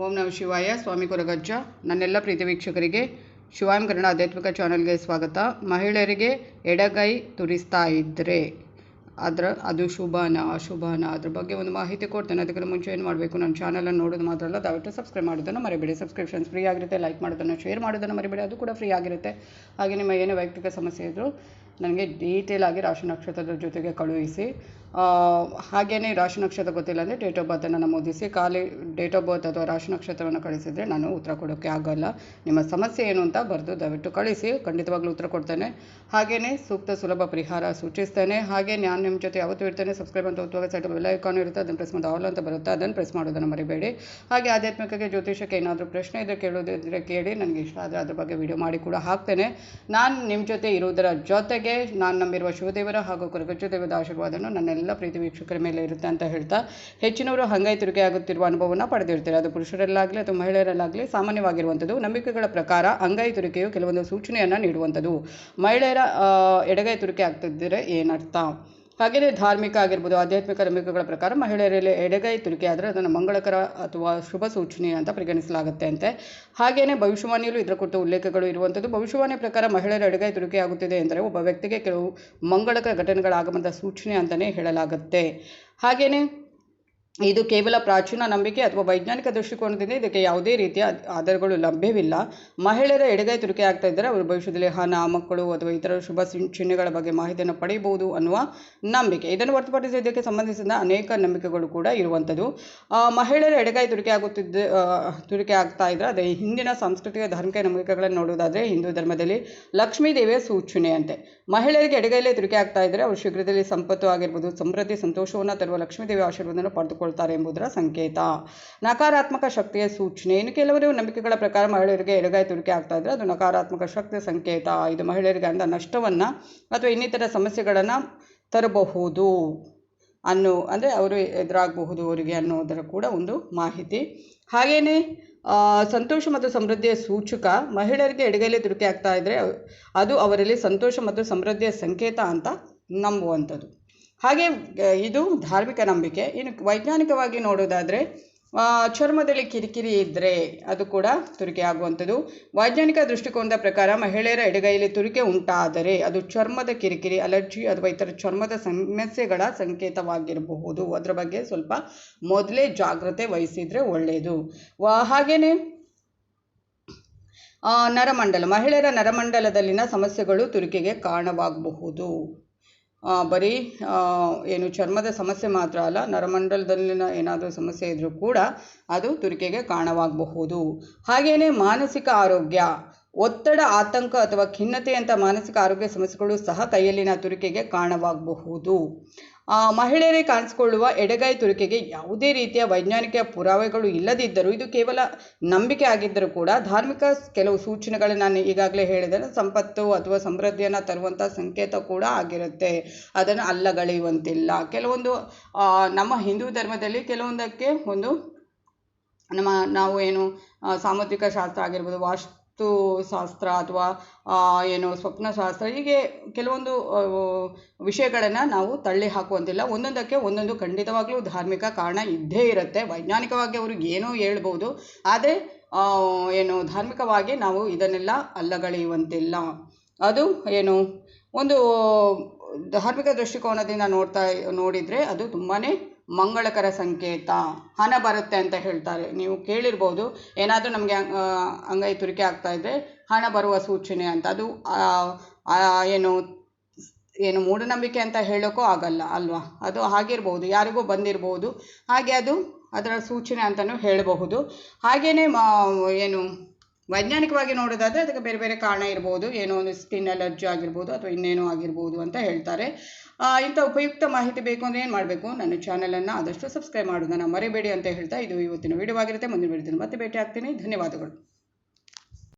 ಓಂ ನಮ ಶಿವಾಯ, ಸ್ವಾಮಿ ಕೊರಗಜ್ಜ. ನನ್ನೆಲ್ಲ ಪ್ರೀತಿ ವೀಕ್ಷಕರಿಗೆ ಶಿವಾಯಂ ಕನ್ನಡ ಆಧ್ಯಾತ್ಮಿಕ ಚಾನಲ್ಗೆ ಸ್ವಾಗತ. ಮಹಿಳೆಯರಿಗೆ ಎಡಗೈ ತುರಿಸ್ತಾ ಇದ್ದರೆ ಅದರ, ಅದು ಶುಭನ ಅಶುಭನ, ಅದ್ರ ಬಗ್ಗೆ ಒಂದು ಮಾಹಿತಿ ಕೊಡ್ತೇನೆ. ಅದಕ್ಕಿಂತ ಮುಂಚೆ ಏನು ಮಾಡಬೇಕು? ನನ್ನ ಚಾನಲನ್ನು ನೋಡೋದು ಮಾತ್ರ ಅಲ್ಲ, ದಯವಿಟ್ಟು ಸಬ್ಸ್ಕ್ರೈಬ್ ಮಾಡೋದನ್ನು ಮರಿಬೇಡಿ. ಸಬ್ಸ್ಕ್ರಿಪ್ಷನ್ಸ್ ಫ್ರೀ ಆಗಿರುತ್ತೆ ಲೈಕ್ ಮಾಡೋದನ್ನು ಶೇರ್ ಮಾಡೋದನ್ನು ಮರಿಬೇಡಿ. ಅದು ಕೂಡ ಫ್ರೀ ಆಗಿರುತ್ತೆ. ಹಾಗೆ ನಿಮ್ಮ ಏನೇ ವೈಯಕ್ತಿಕ ಸಮಸ್ಯೆ ಇದ್ದರೂ ನನಗೆ ಡೀಟೇಲ್ ಆಗಿ ರಾಶಿ ನಕ್ಷತ್ರದ ಜೊತೆಗೆ ಕಳುಹಿಸಿ. ಹಾಗೆಯೇ ರಾಶಿ ನಕ್ಷತ್ರ ಗೊತ್ತಿಲ್ಲ ಅಂದರೆ ಡೇಟ್ ಆಫ್ ಬರ್ತನ್ನು ನಮೂದಿಸಿ ಖಾಲಿ ಡೇಟ್ ಆಫ್ ಬರ್ತ್ ಅಥವಾ ರಾಶಿ ನಕ್ಷತ್ರವನ್ನು ಕಳಿಸಿದರೆ ನಾನು ಉತ್ತರ ಕೊಡೋಕ್ಕೆ ಆಗೋಲ್ಲ. ನಿಮ್ಮ ಸಮಸ್ಯೆ ಏನು ಅಂತ ಬರೆದು ದಯವಿಟ್ಟು ಕಳಿಸಿ, ಖಂಡಿತವಾಗ್ಲೂ ಉತ್ತರ ಕೊಡ್ತೇನೆ. ಹಾಗೆಯೇ ಸೂಕ್ತ ಸುಲಭ ಪರಿಹಾರ ಸೂಚಿಸ್ತೇನೆ. ಹಾಗೆ ನಾನು ನಿಮ್ಮ ಜೊತೆ ಯಾವತ್ತೂ ಇರ್ತೇನೆ. ಸಬ್ಸ್ಕ್ರೈಬ್ ಅಂತ ಒತ್ತುವಾಗ ಸೈಟ್ ಬೆಲ್ ಐಕಾನ್ ಇರುತ್ತೆ, ಅದನ್ನು ಪ್ರೆಸ್ ಮಾಡಿ ಆಲ್ ಅಂತ ಬರುತ್ತೆ, ಅದನ್ನು ಪ್ರೆಸ್ ಮಾಡೋದನ್ನು ಮರಿಬೇಡಿ. ಹಾಗೆ ಆಧ್ಯಾತ್ಮಿಕಕ್ಕೆ, ಜ್ಯೋತಿಷಕ್ಕೆ ಏನಾದರೂ ಪ್ರಶ್ನೆ ಇದ್ದರೆ ಕೇಳೋದಿದ್ದರೆ ಕೇಳಿ, ನನಗೆ ಇಷ್ಟ ಆದರೆ ಅದ್ರ ಬಗ್ಗೆ ವಿಡಿಯೋ ಮಾಡಿ ಕೂಡ ಹಾಕ್ತೇನೆ. ನಾನು ನಿಮ್ಮ ಜೊತೆ ಇರೋದರ ಜೊತೆಗೆ ನಾನು ನಂಬಿರುವ ಶಿವದೇವರ ಹಾಗೂ ದೇವದ ಆಶೀರ್ವಾದನು ನನ್ನೆಲ್ಲ ಪ್ರೀತಿ ವೀಕ್ಷಕರ ಮೇಲೆ ಇರುತ್ತೆ ಅಂತ ಹೇಳ್ತಾ ಹೆಚ್ಚಿನವರು ಹಂಗೈ ತಿರುಗಿ ಆಗುತ್ತಿರುವ ಅನುಭವವನ್ನು ಪಡೆದಿರ್ತಾರೆ. ಅದು ಪುರುಷರಲ್ಲಾಗಲಿ ಅಥವಾ ಮಹಿಳೆಯರಲ್ಲಾಗಲಿ ಸಾಮಾನ್ಯವಾಗಿರುವಂಥದ್ದು. ನಂಬಿಕೆಗಳ ಪ್ರಕಾರ ಅಂಗೈ ತುರಿಕೆಯು ಕೆಲವೊಂದು ಸೂಚನೆಯನ್ನು ನೀಡುವಂಥದ್ದು. ಮಹಿಳೆಯರ ಎಡಗೈ ತುರಿಕೆ ಆಗ್ತಿದ್ದರೆ ಏನರ್ಥ? ಹಾಗೆಯೇ ಧಾರ್ಮಿಕ ಆಗಿರ್ಬೋದು, ಆಧ್ಯಾತ್ಮಿಕ ನಂಬಿಕೆಗಳ ಪ್ರಕಾರ ಮಹಿಳೆಯರಲ್ಲಿ ಎಡಗೈ ತುರಿಕೆ ಆದರೆ ಅದನ್ನು ಮಂಗಳಕರ ಅಥವಾ ಶುಭ ಸೂಚನೆ ಅಂತ ಪರಿಗಣಿಸಲಾಗುತ್ತೆ ಅಂತೆ ಹಾಗೆಯೇ ಭವಿಷ್ಯವಾಣಿಯಲ್ಲೂ ಇದರ ಕುರಿತು ಉಲ್ಲೇಖಗಳು ಇರುವಂಥದ್ದು ಭವಿಷ್ಯವಾಣಿ ಪ್ರಕಾರ ಮಹಿಳೆಯರ ಎಡಗೈ ತುರಿಕೆ ಆಗುತ್ತಿದೆ ಎಂದರೆ ಒಬ್ಬ ವ್ಯಕ್ತಿಗೆ ಕೆಲವು ಮಂಗಳಕರ ಘಟನೆಗಳ ಆಗಮನದ ಸೂಚನೆ ಅಂತಲೇ ಹೇಳಲಾಗುತ್ತೆ. ಹಾಗೆಯೇ ಇದು ಕೇವಲ ಪ್ರಾಚೀನ ನಂಬಿಕೆ ಅಥವಾ ವೈಜ್ಞಾನಿಕ ದೃಷ್ಟಿಕೋನದಿಂದ ಇದಕ್ಕೆ ಯಾವುದೇ ರೀತಿಯ ಆಧಾರಗಳು ಲಭ್ಯವಿಲ್ಲ. ಮಹಿಳೆಯರ ಎಡಗೈ ತುರಿಕೆ ಆಗ್ತಾ ಇದ್ದರೆ ಅವರು ಭವಿಷ್ಯದಲ್ಲಿ ಹಣ, ಮಕ್ಕಳು ಅಥವಾ ಇತರ ಶುಭ ಚಿಹ್- ಚಿಹ್ನೆಗಳ ಬಗ್ಗೆ ಮಾಹಿತಿಯನ್ನು ಪಡೆಯಬಹುದು ಅನ್ನುವ ನಂಬಿಕೆ. ಇದನ್ನು ಹೊರತುಪಡಿಸಿ ಇದಕ್ಕೆ ಸಂಬಂಧಿಸಿದ ಅನೇಕ ನಂಬಿಕೆಗಳು ಕೂಡ ಇರುವಂಥದ್ದು. ಮಹಿಳೆಯರ ಎಡಗೈ ತುರಿಕೆ ಆಗುತ್ತಿದ್ದ ತುರಿಕೆ ಆಗ್ತಾ ಇದ್ದರೆ ಅದೇ ಹಿಂದಿನ ಸಾಂಸ್ಕೃತಿಕ ಧಾರ್ಮಿಕ ನಂಬಿಕೆಗಳನ್ನು ನೋಡುವುದಾದರೆ ಹಿಂದೂ ಧರ್ಮದಲ್ಲಿ ಲಕ್ಷ್ಮೀ ದೇವಿಯ ಸೂಚನೆ ಅಂತೆ ಮಹಿಳೆಯರಿಗೆ ಎಡಗೈಲೇ ತುರಿಕೆ ಆಗ್ತಾ ಇದ್ದರೆ ಅವರು ಶೀಘ್ರದಲ್ಲಿ ಸಂಪತ್ತು ಆಗಿರ್ಬೋದು, ಸಮೃದ್ಧಿ, ಸಂತೋಷವನ್ನು ತರುವ ಲಕ್ಷ್ಮೀ ದೇವಿಯ ಆಶೀರ್ವಾದವನ್ನು ಪಡೆದುಕೊಳ್ತಾರೆ ಎಂಬುದರ ಸಂಕೇತ. ನಕಾರಾತ್ಮಕ ಶಕ್ತಿಯ ಸೂಚನೆ. ಇನ್ನು ಕೆಲವರು ನಂಬಿಕೆಗಳ ಪ್ರಕಾರ ಮಹಿಳೆಯರಿಗೆ ಎಡಗೈ ತುರಿಕೆ ಆಗ್ತಾ ಇದ್ದರೆ ಅದು ನಕಾರಾತ್ಮಕ ಶಕ್ತಿಯ ಸಂಕೇತ. ಇದು ಮಹಿಳೆಯರಿಗೆ ಅಂದ ನಷ್ಟವನ್ನು ಅಥವಾ ಇನ್ನಿತರ ಸಮಸ್ಯೆಗಳನ್ನು ತರಬಹುದು ಅನ್ನೋ, ಅಂದರೆ ಅವರು ಎದುರಾಗಬಹುದು ಅವರಿಗೆ ಅನ್ನೋದರ ಕೂಡ ಒಂದು ಮಾಹಿತಿ. ಹಾಗೆಯೇ ಸಂತೋಷ ಮತ್ತು ಸಮೃದ್ಧಿಯ ಸೂಚಕ ಮಹಿಳೆಯರಿಗೆ ಎಡಗೈಲಿ ತುರಿಕೆ ಆಗ್ತಾ ಇದ್ದರೆ ಅದು ಅವರಲ್ಲಿ ಸಂತೋಷ ಮತ್ತು ಸಮೃದ್ಧಿಯ ಸಂಕೇತ ಅಂತ ನಂಬುವಂಥದ್ದು. ಹಾಗೆ ಇದು ಧಾರ್ಮಿಕ ನಂಬಿಕೆ. ಇನ್ನು ವೈಜ್ಞಾನಿಕವಾಗಿ ನೋಡೋದಾದರೆ ಚರ್ಮದಲ್ಲಿ ಕಿರಿಕಿರಿ ಇದ್ದರೆ ಅದು ಕೂಡ ತುರಿಕೆ ಆಗುವಂಥದ್ದು. ವೈಜ್ಞಾನಿಕ ದೃಷ್ಟಿಕೋನದ ಪ್ರಕಾರ ಮಹಿಳೆಯರ ಎಡಗೈಯಲ್ಲಿ ತುರಿಕೆ ಉಂಟಾದರೆ ಅದು ಚರ್ಮದ ಕಿರಿಕಿರಿ, ಅಲರ್ಜಿ ಅಥವಾ ಇತರ ಚರ್ಮದ ಸಮಸ್ಯೆಗಳ ಸಂಕೇತವಾಗಿರಬಹುದು. ಅದರ ಬಗ್ಗೆ ಸ್ವಲ್ಪ ಮೊದಲೇ ಜಾಗ್ರತೆ ವಹಿಸಿದರೆ ಒಳ್ಳೆಯದು. ಹಾಗೆಯೇ ನರಮಂಡಲ. ಮಹಿಳೆಯರ ನರಮಂಡಲದಲ್ಲಿನ ಸಮಸ್ಯೆಗಳು ತುರಿಕೆಗೆ ಕಾರಣವಾಗಬಹುದು. ಬರೀ ಏನು ಚರ್ಮದ ಸಮಸ್ಯೆ ಮಾತ್ರ ಅಲ್ಲ, ನರಮಂಡಲದಲ್ಲಿನ ಏನಾದರೂ ಸಮಸ್ಯೆ ಇದ್ದರೂ ಕೂಡ ಅದು ತುರಿಕೆಗೆ ಕಾರಣವಾಗಬಹುದು. ಹಾಗೆಯೇ ಮಾನಸಿಕ ಆರೋಗ್ಯ ಒತ್ತಡ, ಆತಂಕ ಅಥವಾ ಖಿನ್ನತೆಯಂಥ ಮಾನಸಿಕ ಆರೋಗ್ಯ ಸಮಸ್ಯೆಗಳು ಸಹ ಕೈಯಲ್ಲಿನ ತುರಿಕೆಗೆ ಕಾರಣವಾಗಬಹುದು. ಮಹಿಳೆಯರೇ ಕಾಣಿಸಿಕೊಳ್ಳುವ ಎಡಗೈ ತುರಿಕೆಗೆ ಯಾವುದೇ ರೀತಿಯ ವೈಜ್ಞಾನಿಕ ಪುರಾವೆಗಳು ಇಲ್ಲದಿದ್ದರೂ ಇದು ಕೇವಲ ನಂಬಿಕೆ ಆಗಿದ್ದರೂ ಕೂಡ ಧಾರ್ಮಿಕ ಕೆಲವು ಸೂಚನೆಗಳು ನಾನು ಈಗಾಗಲೇ ಹೇಳಿದರೆ ಸಂಪತ್ತು ಅಥವಾ ಸಮೃದ್ಧಿಯನ್ನು ತರುವಂಥ ಸಂಕೇತ ಕೂಡ ಆಗಿರುತ್ತೆ. ಅದನ್ನು ಅಲ್ಲಗಳೆಯುವಂತಿಲ್ಲ. ಕೆಲವೊಂದು ನಮ್ಮ ಹಿಂದೂ ಧರ್ಮದಲ್ಲಿ ಕೆಲವೊಂದಕ್ಕೆ ಒಂದು ನಮ್ಮ ನಾವು ಏನು ಸಾಮಾಜಿಕ ಶಾಸ್ತ್ರ ಆಗಿರ್ಬೋದು ವಾಸ್ತು ಶಾಸ್ತ್ರ ಅಥವಾ ಏನು ಸ್ವಪ್ನಶಾಸ್ತ್ರ ಹೀಗೆ ಕೆಲವೊಂದು ವಿಷಯಗಳನ್ನು ನಾವು ತಳ್ಳಿ ಹಾಕುವಂತಿಲ್ಲ. ಒಂದೊಂದಕ್ಕೆ ಒಂದೊಂದು ಖಂಡಿತವಾಗಲೂ ಧಾರ್ಮಿಕ ಕಾರಣ ಇದ್ದೇ ಇರುತ್ತೆ. ವೈಜ್ಞಾನಿಕವಾಗಿ ಅವ್ರಿಗೆ ಏನೋ ಹೇಳ್ಬೋದು. ಆದರೆ ಏನು ಧಾರ್ಮಿಕವಾಗಿ ನಾವು ಇದನ್ನೆಲ್ಲ ಅಲ್ಲಗಳೆಯುವಂತಿಲ್ಲ. ಅದು ಏನು, ಒಂದು ಧಾರ್ಮಿಕ ದೃಷ್ಟಿಕೋನದಿಂದ ನೋಡ್ತಾ, ನೋಡಿದರೆ ಅದು ತುಂಬಾ ಮಂಗಳಕರ ಸಂಕೇತ ಹಣ ಬರುತ್ತೆ ಅಂತ ಹೇಳ್ತಾರೆ. ನೀವು ಕೇಳಿರ್ಬೋದು. ಏನಾದರೂ ನಮಗೆ ಅಂಗೈ ತುರಿಕೆ ಆಗ್ತಾ ಇದ್ದರೆ ಹಣ ಬರುವ ಸೂಚನೆ ಅಂತ. ಅದು ಏನು ಏನು ಮೂಢನಂಬಿಕೆ ಅಂತ ಹೇಳೋಕ್ಕೂ ಆಗಲ್ಲ, ಅಲ್ವಾ? ಅದು ಆಗಿರ್ಬೋದು ಯಾರಿಗೂ ಬಂದಿರ್ಬೋದು. ಹಾಗೆ ಅದು ಅದರ ಸೂಚನೆ ಅಂತಲೂ ಹೇಳಬಹುದು. ಹಾಗೆಯೇ ಮಾ ಏನು ವೈಜ್ಞಾನಿಕವಾಗಿ ನೋಡೋದಾದರೆ ಅದಕ್ಕೆ ಬೇರೆ ಬೇರೆ ಕಾರಣ ಇರ್ಬೋದು. ಏನೋ ಒಂದು ಸ್ಕಿನ್ ಅಲರ್ಜಿ ಆಗಿರ್ಬೋದು ಅಥವಾ ಇನ್ನೇನೋ ಆಗಿರ್ಬೋದು ಅಂತ ಹೇಳ್ತಾರೆ. ಇಂಥ ಉಪಯುಕ್ತ ಮಾಹಿತಿ ಬೇಕು ಅಂದರೆ ಏನು ಮಾಡಬೇಕು? ನನ್ನ ಚಾನಲನ್ನು ಆದಷ್ಟು ಸಬ್ಸ್ಕ್ರೈಬ್ ಮಾಡೋದನ್ನು ಮರಿಬೇಡಿ ಅಂತ ಹೇಳ್ತಾ ಇದು ಇವತ್ತಿನ ವಿಡಿಯೋ ಆಗಿರುತ್ತೆ ಮುಂದಿನ ವಿಡಿಯೋದಲ್ಲಿ ಮತ್ತೆ ಭೇಟಿ ಆಗ್ತೀನಿ ಧನ್ಯವಾದಗಳು.